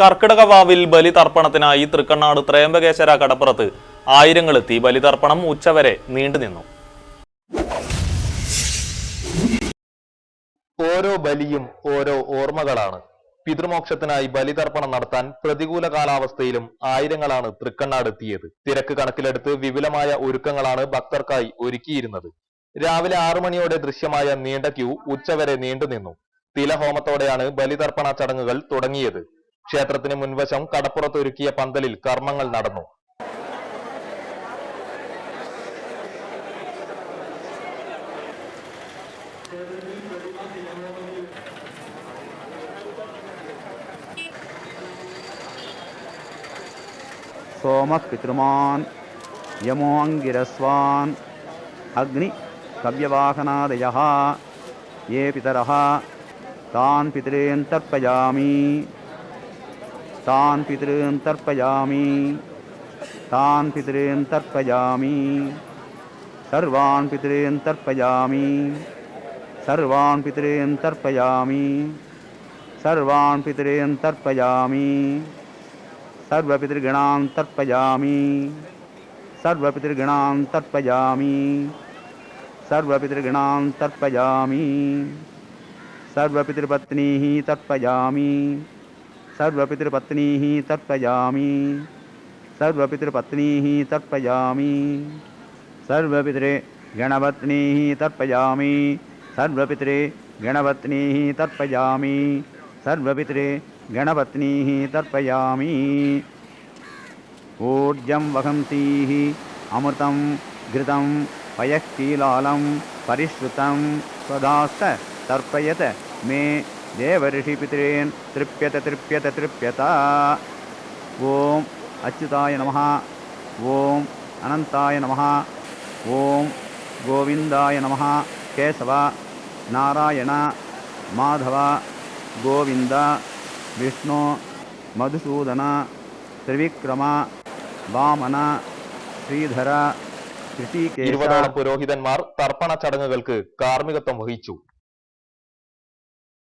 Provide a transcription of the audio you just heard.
കർക്കിടക വാവിൽ ബലിതർപ്പണത്തിനായി തൃക്കണ്ണാട് ത്രയംബകേശ്വര കടപ്പുറത്ത് ആയിരങ്ങളെത്തി ബലിതർപ്പണം ഉച്ചവരെ നീണ്ടുനിന്നു. ഓരോ ബലിയും ഓരോ ഓർമ്മകളാണ്. പിതൃമോക്ഷത്തിനായി ബലിതർപ്പണം നടത്താൻ പ്രതികൂല കാലാവസ്ഥയിലും ആയിരങ്ങളാണ് തൃക്കണ്ണാട് എത്തിയത്. തിരക്ക് കണക്കിലെടുത്ത് വിപുലമായ ഒരുക്കങ്ങളാണ് ഭക്തർക്കായി ഒരുക്കിയിരുന്നത്. രാവിലെ ആറു മണിയോടെ ദൃശ്യമായ നീണ്ട ക്യൂ ഉച്ചവരെ നീണ്ടുനിന്നു. തിലഹോമത്തോടെയാണ് ബലിതർപ്പണ ചടങ്ങുകൾ തുടങ്ങിയത്. ക്ഷേത്രത്തിന് മുൻവശം കടപ്പുറത്ത് ഒരുക്കിയ പന്തലിൽ കർമ്മങ്ങൾ നടന്നു सोमः पितृमान् यमोऽङ्गिरस्वान् अग्नि कव्यवाहनादयः ये पितरः तान् पितॄन् तर्पयामि तान् पितॄन् तर्पयामि। तान् पितॄन् तर्पयामि। सर्वान् पितॄन् तर्पयामि। सर्वान् पितॄन् तर्पयामि। सर्वान् पितॄन् तर्पयामि। सर्वपितृगणान् तर्पयामि। सर्वपितृगणान् तर्पयामि। सर्वपितृगणान् तर्पयामि। सर्वपितृपत्नीः तर्पयामि सर्वपितृपत्नीः तर्पयामि। सर्वपितृपत्नीः तर्पयामि। सर्वपितृ गणपत्नीः तर्पयामि। सर्वपितृ गणपत्नीः तर्पयामि। सर्वपितृ गणपत्नीः तर्पयामि। ऊर्जं वहन्तीः अमृतं घृतं पयःकीलालं परिश्रुतं स्वदास्त तर्पयत। मे தேவரிஷிபித்திரேன் திருப்பியத திருப்பியத திருப்பியதா ஓம் அச்சுதாய நம ஓம் அனந்தாய நம ஓம் கோவிந்தாய நம கேசவ நாராயண மாதவ கோவிந்த விஷ்ணு மதுசூதன திரிவிக்ரம വാമന ശ്രീധര ഇരുപതോളം പുരോഹിതന്മാർ തർപ്പണ ചടങ്ങുകൾക്ക് കാർമ്മികത്വം വഹിച്ചു.